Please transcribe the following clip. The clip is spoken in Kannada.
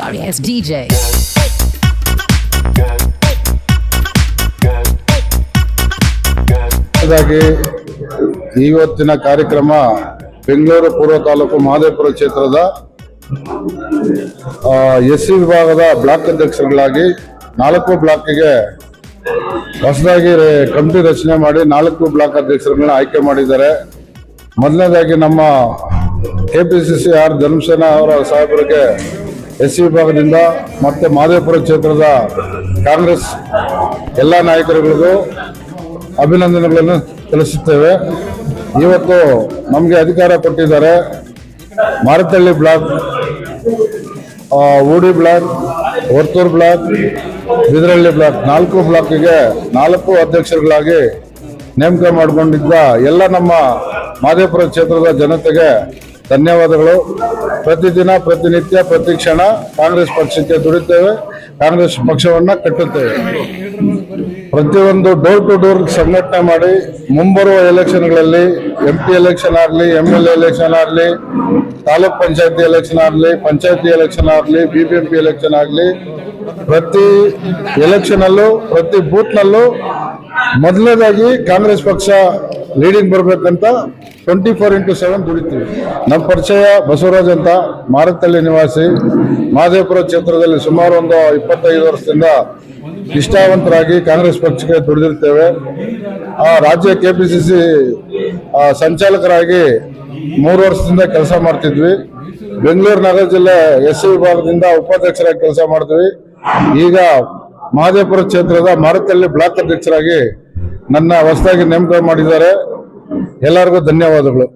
ass DJ. ಹಾಗಾಗಿ ಇವತ್ತಿನ ಕಾರ್ಯಕ್ರಮ ಬೆಂಗಳೂರು ಪೂರ್ವ ತಾಲೂಕು ಮಹದೇವಪುರ ಕ್ಷೇತ್ರದ ಎಸ್ ಸಿ ವಿಭಾಗದ ಬ್ಲಾಕ್ ಅಧ್ಯಕ್ಷರುಗಳಾಗಿ ನಾಲ್ಕು ಬ್ಲಾಕ್ಗೆ ಹೊಸದಾಗಿ ಕಮಿಟಿ ರಚನೆ ಮಾಡಿ ನಾಲ್ಕು ಬ್ಲಾಕ್ ಅಧ್ಯಕ್ಷರುಗಳನ್ನ ಆಯ್ಕೆ ಮಾಡಿದ್ದಾರೆ ಮೊದಲನೇದಾಗಿ ನಮ್ಮ K P C C R Dharmasena ಅವರ ಸಾಹೇಬರಿಗೆ ಎಸ್ ಸಿ ವಿಭಾಗದಿಂದ ಮತ್ತೆ ಮಾದೇಪುರ ಕ್ಷೇತ್ರದ ಕಾಂಗ್ರೆಸ್ ಎಲ್ಲ ನಾಯಕರುಗಳಿಗೂ ಅಭಿನಂದನೆಗಳನ್ನು ತಿಳಿಸುತ್ತೇವೆ. ಇವತ್ತು ನಮಗೆ ಅಧಿಕಾರ ಕೊಟ್ಟಿದ್ದಾರೆ Marathahalli block Hoodi block Varthur block, Bidarahalli block ನಾಲ್ಕು ಬ್ಲಾಕಿಗೆ ನಾಲ್ಕು ಅಧ್ಯಕ್ಷರುಗಳಾಗಿ ನೇಮಕ ಮಾಡಿಕೊಂಡಿದ್ದ ಎಲ್ಲ ನಮ್ಮ ಮಾದೇಪುರ ಕ್ಷೇತ್ರದ ಜನತೆಗೆ ಧನ್ಯವಾದಗಳು. ಪ್ರತಿದಿನ, ಪ್ರತಿನಿತ್ಯ, ಪ್ರತಿ ಕ್ಷಣ ಕಾಂಗ್ರೆಸ್ ಪಕ್ಷಕ್ಕೆ ದುಡಿತೇವೆ. ಕಾಂಗ್ರೆಸ್ ಪಕ್ಷವನ್ನ ಕಟ್ಟುತ್ತೇವೆ. ಪ್ರತಿಯೊಂದು ಡೋರ್ ಟು ಡೋರ್ ಸಂಘಟನೆ ಮಾಡಿ ಮುಂಬರುವ ಎಲೆಕ್ಷನ್ಗಳಲ್ಲಿ ಎಂ ಪಿ ಎಲೆಕ್ಷನ್ ಆಗಲಿ ಎಂ ಎಲ್ ಎಲೆಕ್ಷನ್ ಆಗಲಿ, ತಾಲೂಕ್ ಪಂಚಾಯತಿ ಎಲೆಕ್ಷನ್ ಆಗಲಿ, ಪಂಚಾಯತಿ ಎಲೆಕ್ಷನ್ ಆಗಲಿ B B M P election ಆಗಲಿ, ಪ್ರತಿ ಎಲೆಕ್ಷನಲ್ಲೂ ಪ್ರತಿ ಬೂತ್ ನಲ್ಲೂ ಮೊದಲನೇದಾಗಿ ಕಾಂಗ್ರೆಸ್ ಪಕ್ಷ ಲೀಡಿಂಗ್ ಬರಬೇಕಂತ ಟ್ವೆಂಟಿ ಫೋರ್ ಇಂಟು ಸೆವೆನ್ ದುಡಿತೀವಿ. ನಮ್ಮ ಪರಿಚಯ ಬಸವರಾಜ್ ಅಂತ ಮಾರತ್ತಳ್ಳಿ ನಿವಾಸಿ. ಮಹದೇವಪುರ ಕ್ಷೇತ್ರದಲ್ಲಿ ಸುಮಾರು ಒಂದು ಇಪ್ಪತ್ತೈದು ವರ್ಷದಿಂದ ನಿಷ್ಠಾವಂತರಾಗಿ ಕಾಂಗ್ರೆಸ್ ಪಕ್ಷಕ್ಕೆ ದುಡಿದಿರ್ತೇವೆ. ಆ ರಾಜ್ಯ ಕೆ ಪಿ ಸಿ ಸಿ ಸಂಚಾಲಕರಾಗಿ ಮೂರು ವರ್ಷದಿಂದ ಕೆಲಸ ಮಾಡ್ತಿದ್ವಿ. ಬೆಂಗಳೂರು ನಗರ ಜಿಲ್ಲೆ ಎಸ್ ಸಿ ವಿಭಾಗದಿಂದ ಉಪಾಧ್ಯಕ್ಷರಾಗಿ ಕೆಲಸ ಮಾಡ್ತೀವಿ. ಈಗ ಮಹದೇವಪುರ ಕ್ಷೇತ್ರದ ಮಾರುತಳ್ಳಿ ಬ್ಲಾಕ್ ಅಧ್ಯಕ್ಷರಾಗಿ ನನ್ನ ಹೊಸದಾಗಿ ನೇಮಕ ಮಾಡಿದ್ದಾರೆ. ಎಲ್ಲರಿಗೂ ಧನ್ಯವಾದಗಳು.